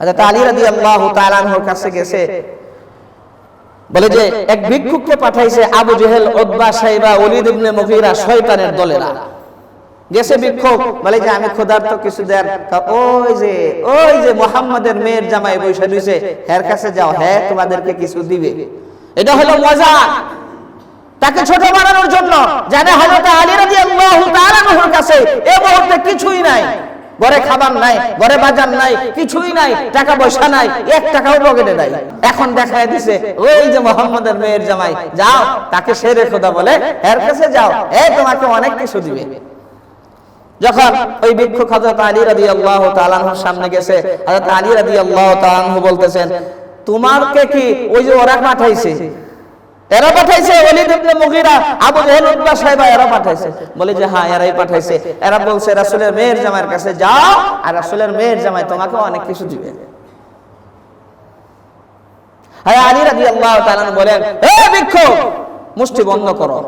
হযরত আলী রাদিয়াল্লাহু তাআলা আনহুর কাছে গেছে। বলে যে, এক ভিক্ষুককে পাঠাইছে আবু জেহেল সাইবা ইবনে শয়তানের দলেরা। গেছে ভিক্ষুক, বলে যে, আমি কিছু দেন। ওই যে ওই যে মেয়ের জামাই বসে রইছে হের কাছে যাও হ্যাঁ তোমাদেরকে কিছু দিবে। এটা হলো মজা। তাকে ছোট বানানোর জন্য জানে হযরত আলী রাদিয়াল্লাহু তাআলা কাছে এই মুহূর্তে কিছুই নাই। ঘরে খাবার নাই, ঘরে বাজার নাই, কিছুই নাই, টাকা পয়সা নাই, এক টাকাও পকেটে নাই। এখন দেখায় দিছে, ওই যে মোহাম্মদের মেয়ের জামাই, যাও, তাকে সেরে খোদা বলে এর কাছে যাও, এ তোমাকে অনেক কিছু দিবে। যখন ওই ভিক্ষুক হযরত আলী রাদিয়াল্লাহু তাআলা আনহুর সামনে গেছে, হযরত আলী রাদিয়াল্লাহু তাআলা আনহু বলতেছেন, তোমারকে কি ওই যে ওরা পাঠাইছে এরা পাঠাইছে Walid ibn Mughira, Abu Utba এরা পাঠাইছে। বলে যে হ্যাঁ এরাই পাঠাইছে। এরা বলছে, রাসূলের মেয়ের জামাইয়ের কাছে যাও, আর রাসূলের মেয়ের জামাই তোমাকে অনেক কিছু দিবে। হ্যাঁ আলী রাদিয়াল্লাহু তাআলা বলেন হে মুষ্টি বন্ধ করো।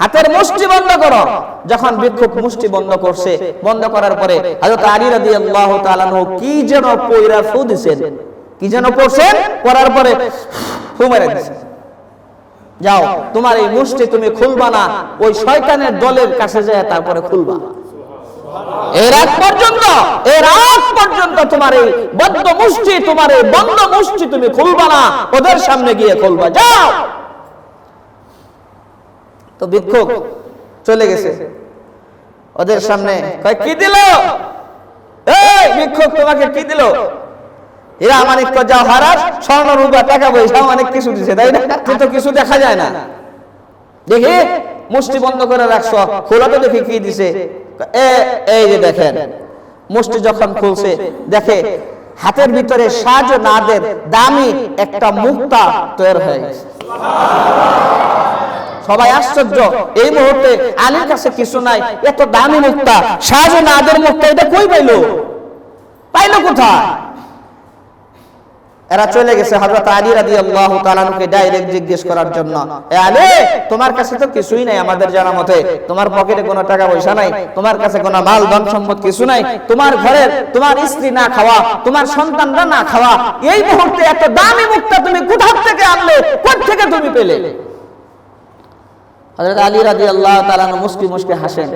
হাতের মুষ্টি বন্ধ করো। যখন ভিক্ষুক মুষ্টি বন্ধ করছে, বন্ধ করার পরে হযরত আলী রাদিয়াল্লাহু তাআলা কি যেন পয়রা ফু দিছেন। কি যেন করছেন? করার পরে ফু মেরে দিছেন। যাও তোমার এই মুষ্টি তুমি খুলবা না। ওই শয়তানের দলের কাছে যায় তারপরে খুলবা। এর আগ পর্যন্ত এর আগ পর্যন্ত তোমার এই বদ্ধ মুষ্টি তোমার এই বন্ধ মুষ্টি তুমি খুলবা না। ওদের সামনে গিয়ে খুলবা। যাও। তো চলে গেছে। ওদের সামনে কি দিল? এই ভিক্ষুক তোমাকে কি দিল? এরা মানিক্য যা স্বর্ণ রূপা টাকা পয়সা, অনেক কিছু দিছে, তাই না? কিন্তু কিছু দেখা যায় না। দেখি, মুষ্টি বন্ধ করে রাখছো, খোলা তো দেখি কি দিছে। এই যে দেখেন, মুষ্টি যখন খুলছে, দেখে হাতের ভিতরে সাজ নাদের দামি একটা মুক্তা তৈরি হয়ে গেছে। সবাই আশ্চর্য, এই মুহূর্তে আলীর কাছে কিছু নাই, এত দামি মুক্তা, সাজ নাদের মুক্তা, এটা কই পাইলো? পাইলো কোথায়? এরা চলে গেছে হযরত আলী রাদিয়াল্লাহু তাআলাকে ডাইরেক্ট জিজ্ঞেস করার জন্য। আলী, তোমার কাছে তো কিছুই নাই আমাদের জানা মতে। তোমার পকেটে কোনো টাকা পয়সা নাই, তোমার কাছে কোনো মাল, ধন, সম্পদ কিছু নাই। তোমার ঘরের তোমার স্ত্রী না খাওয়া, তোমার সন্তানরা না খাওয়া, এই মুহূর্তে এত দামি মুক্তা তুমি কোথা থেকে আনলে? থেকে তুমি পেলে? হযরত আলী রাদিয়াল্লাহু তাআলা মুস্কি মুস্কি হাসেন।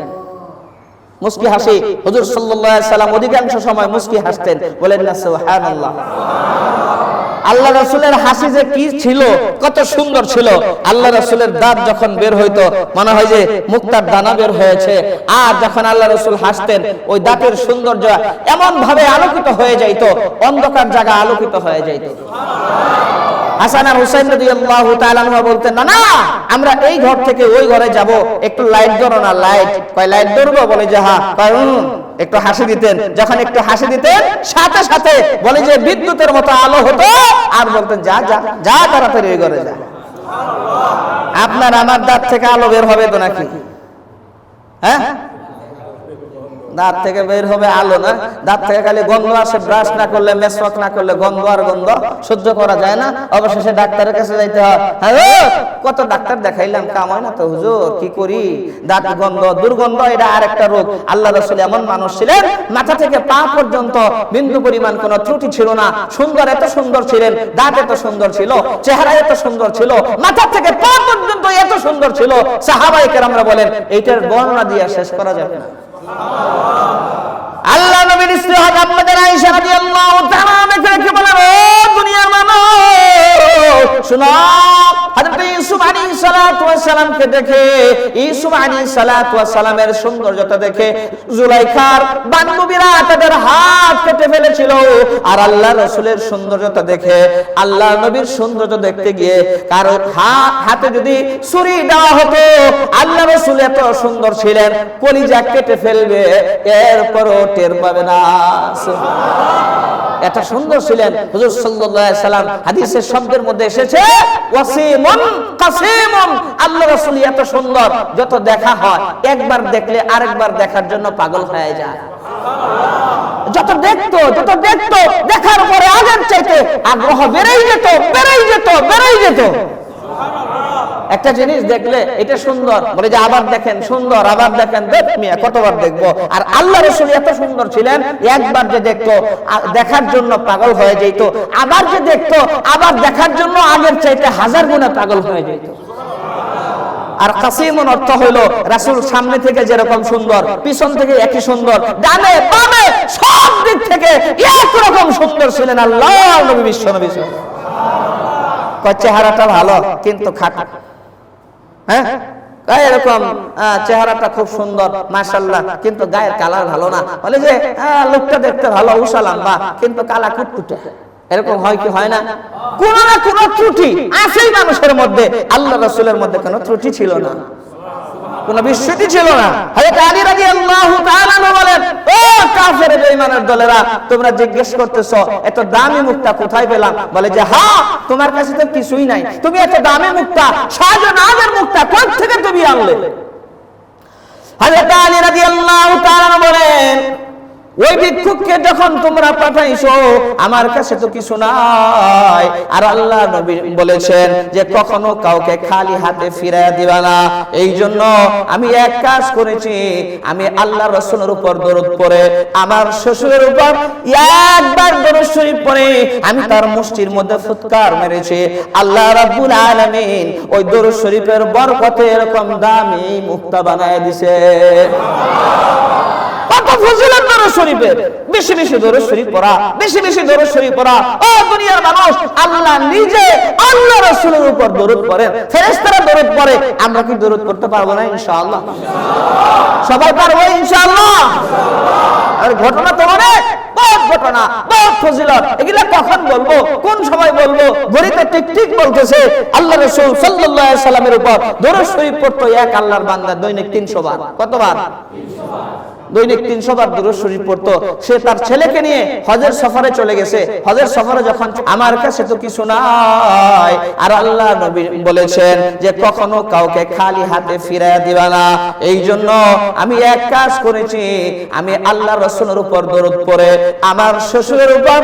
মুস্কি হাসি। হুজুর আলাইহি সাল্লাম অধিকাংশ সময় মুস্কি হাসতেন। বলেন না, সুবহানাল্লাহ। আল্লাহ রসুলের হাসি যে কি ছিল, কত সুন্দর ছিল। আল্লাহ রসুলের দাঁত যখন বের হইতো, মনে হয় যে মুক্তার দানা বের হয়েছে। আর যখন আল্লাহ রসুল হাসতেন, ওই দাঁতের সৌন্দর্য এমন ভাবে আলোকিত হয়ে যাইত, অন্ধকার জায়গা আলোকিত হয়ে যাইতো। আমরা এই ঘর থেকে ওই ঘরে যাব। একটু লাইট ধরো না, লাইট। কয়, লাইট ধরবো? বলে যে হ্যাঁ। হুম। একটু হাসি দিতেন। যখন একটু হাসি দিতেন, সাথে সাথে বলে যে বিদ্যুতের মতো আলো হতো, আর বলতেন, যা যা যা তাড়াতাড়ি ওই ঘরে যা। আপনার আমার দাঁত থেকে আলো বের হবে তো নাকি? হ্যাঁ? দাঁত থেকে বের হবে আলো না? দাঁত থেকে খালি গন্ধ আসে ব্রাশ না করলে মেসওয়াক না করলে গন্ধ আর গন্ধ সহ্য করা যায় না। অবশেষে ডাক্তারের কাছে যাইতে হয়। হ্যাঁ কত ডাক্তার দেখাইলাম, কাম হয় না তো, হুজুর, কি করি? দাঁত গন্ধ, দুর্গন্ধ, এটা আরেকটা রোগ। আল্লাহ রসুল এমন মানুষ ছিলেন, মাথা থেকে পা পর্যন্ত বিন্দু পরিমাণ কোনো ত্রুটি ছিল না। সুন্দর এত সুন্দর ছিলেন, দাঁত এত সুন্দর ছিল, চেহারা এত সুন্দর ছিল, মাথা থেকে পা পর্যন্ত এত সুন্দর ছিল। সাহাবাই কেরামরা বলেন, এইটার বর্ণনা দিয়ে শেষ করা যাবে না। আল্লাহ নবীর স্ত্রী হযরত আপনাদের আয়েশা রাদিয়াল্লাহু তাআলা দেখে বলেন ও দুনিয়ার মানুষ শুনো সালামকে দেখে আলাইহিস সালাতু সালামের সৌন্দর্যতা দেখে জুলাইখার বান্ধবীরা তাদের হাত কেটে ফেলেছিল। আর আল্লাহ রাসূলের সৌন্দর্যতা দেখে, আল্লাহ নবীর সৌন্দর্য দেখতে গিয়ে কারও হাতে যদি ছুরি দেওয়া হতো, আল্লাহ রসুল এত সুন্দর ছিলেন, কলিজা কেটে ফেলবে, এরপরও টের পাবে না। এত সুন্দর ছিলেন। হুজুর সাল্লাল্লাহু আলাইহি সাল্লাম হাদিসের শব্দের মধ্যে এসেছে, ওয়াসিমুন কাসিমুন। আল্লাহ রাসূল এত সুন্দর, যত দেখা হয়, একবার দেখলে আরেকবার দেখার জন্য পাগল হয়ে যায়। যত দেখতো যত দেখতো, দেখার পরে আগের চাইতে আগ্রহ বেড়েই যেত বেড়েই যেত বেড়েই যেত। একটা জিনিস দেখলে এটা সুন্দর। বলে যে, আবার দেখেন, সুন্দর, আবার দেখেন, দেখ কতবার দেখব। আর আল্লাহ রসুল এত সুন্দর ছিলেন, একবার যে দেখতো দেখার জন্য পাগল হয়ে যেত। আবার যে দেখতো, আবার দেখার জন্য আগের চাইতে হাজার গুণে পাগল হয়ে যেত। আর কাসিমন অর্থ হইল, রাসূল সামনে থেকে যেরকম সুন্দর, পিছন থেকে একই সুন্দর, ডানে, বামে, সব দিক থেকে একরকম সুন্দর ছিলেন আল্লাহ নবী বিশ্ব নবী। কয় চেহারাটা ভালো, কিন্তু খাটা। হ্যাঁ? এরকম চেহারাটা খুব সুন্দর মাসাল্লাহ কিন্তু গায়ের কালার ভালো না। বলে যে লোকটা দেখতে ভালো উষা লম্বা কিন্তু কালা কুটকুটে। এরকম হয় কি হয় না? কোন না কোন ত্রুটি আছেই মানুষের মধ্যে। আল্লাহ রসুলের মধ্যে কোনো ত্রুটি ছিল না। কোন বিস্মৃতি ছিল না। হযরত আলী রাদিয়াল্লাহু তাআলা বলেন, ও কাফের বেঈমানের দলেরা, তোমরা জিজ্ঞেস করতেছো, এত দামি মুক্তা কোথায় পেলাম? বলে যে হ্যাঁ তোমার কাছে তো কিছুই নাই। তুমি এত দামি মুক্তা শাহজাহানের মুক্তা কোথা থেকে তুমি আনলে? হযরত আলী রাদিয়াল্লাহু তাআলা বলেন ওই ভিক্ষুককে যখন তোমরা পাঠাইছো, আমার কাছে তো কিছু নাই। আর আল্লাহ নবী বলেছেন যে কখনো কাউকে খালি হাতে ফিরায় দিবা না। এই জন্য আমি এক কাজ করেছি, আমি আল্লাহ রসুলের উপর দরদ পড়ে, আমার শ্বশুরের উপর একবার দরদ শরীফ পরে আমি তার মুষ্টির মধ্যে ফুৎকার মেরেছি। আল্লাহ রাব্বুল আলামিন ওই দরদ শরীফের বরকতে এরকম দামি মুক্তা বানায় দিছে। কত ফজিলত শরীফের। বেশি বেশি শরীফ পড়া, বেশি বেশি শরীফ পড়া। ও দুনিয়ার মানুষ, আল্লাহ নিজে আল্লাহ উপর পড়ে। আমরা কি পারব না সবাই পারব ঘটনা তো বলব, কোন সময় ঠিক ঠিক বলতেছে, আল্লাহ সাল্লামের উপর শরীফ পড়তো এক দৈনিক 300 বার। কতবার? দৈনিক তিনশো বার দুরুদ শরীফ পড়তো। সে তার ছেলেকে নিয়ে হজের সফরে চলে গেছে। হজের সফরে যখন আমার কাছে তো কিছু নাই, আর আল্লাহ নবী বলেছেন যে কখনো কাউকে খালি হাতে ফিরাইয়া দিবা না। এই জন্য আমি এক কাজ করেছি, আমি আল্লাহ রসুলের উপর দরদ পড়ে, আমার শ্বশুরের উপর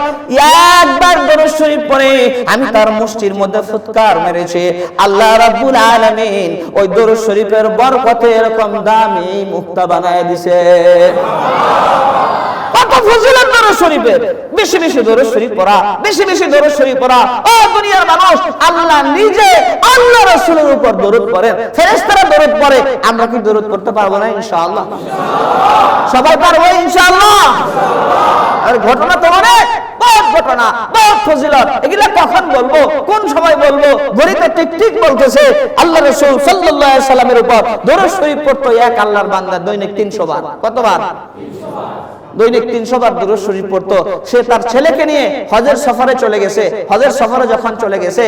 একবার দরদ শরীফ পরে আমি তার মুষ্টির মধ্যে ফুৎকার মেরেছি। আল্লাহ রাব্বুল আলামিন ওই দরud শরীফের বরকতে এরকম দামি মুক্তা বানায় দিছে। কত বেশি বেশি দরud শরীফ পড়া, বেশি বেশি দরud শরীফ পড়া। ও দুনিয়ার মানুষ, আল্লাহ নিজে আল্লাহ রাসূলের উপর দরুদ পড়েন ফেরেশতারা দরুদ পড়ে, আমরা কি দরুদ পারব না, ইনশাআল্লাহ? সবাই পারব, ইনশাআল্লাহ? আর ঘটনা তো বহুত ঘটনা, বহুত ফজিলত, এগুলা কখন বলব, কোন সময় বলব? ঘড়িতে বলতেছে, আল্লাহ রাসূল সাল্লাল্লাহু আলাইহি সাল্লামের উপর দরুদ শরীফ পড়তো এক আল্লাহর বান্দা দৈনিক 300 বার। কতবার? দৈনিক তিনশো বার দুরুদ শরীফ পড়তো। সে তার ছেলেকে নিয়ে হজের সফরে চলে গেছে। হজের সফরে যখন চলে গেছে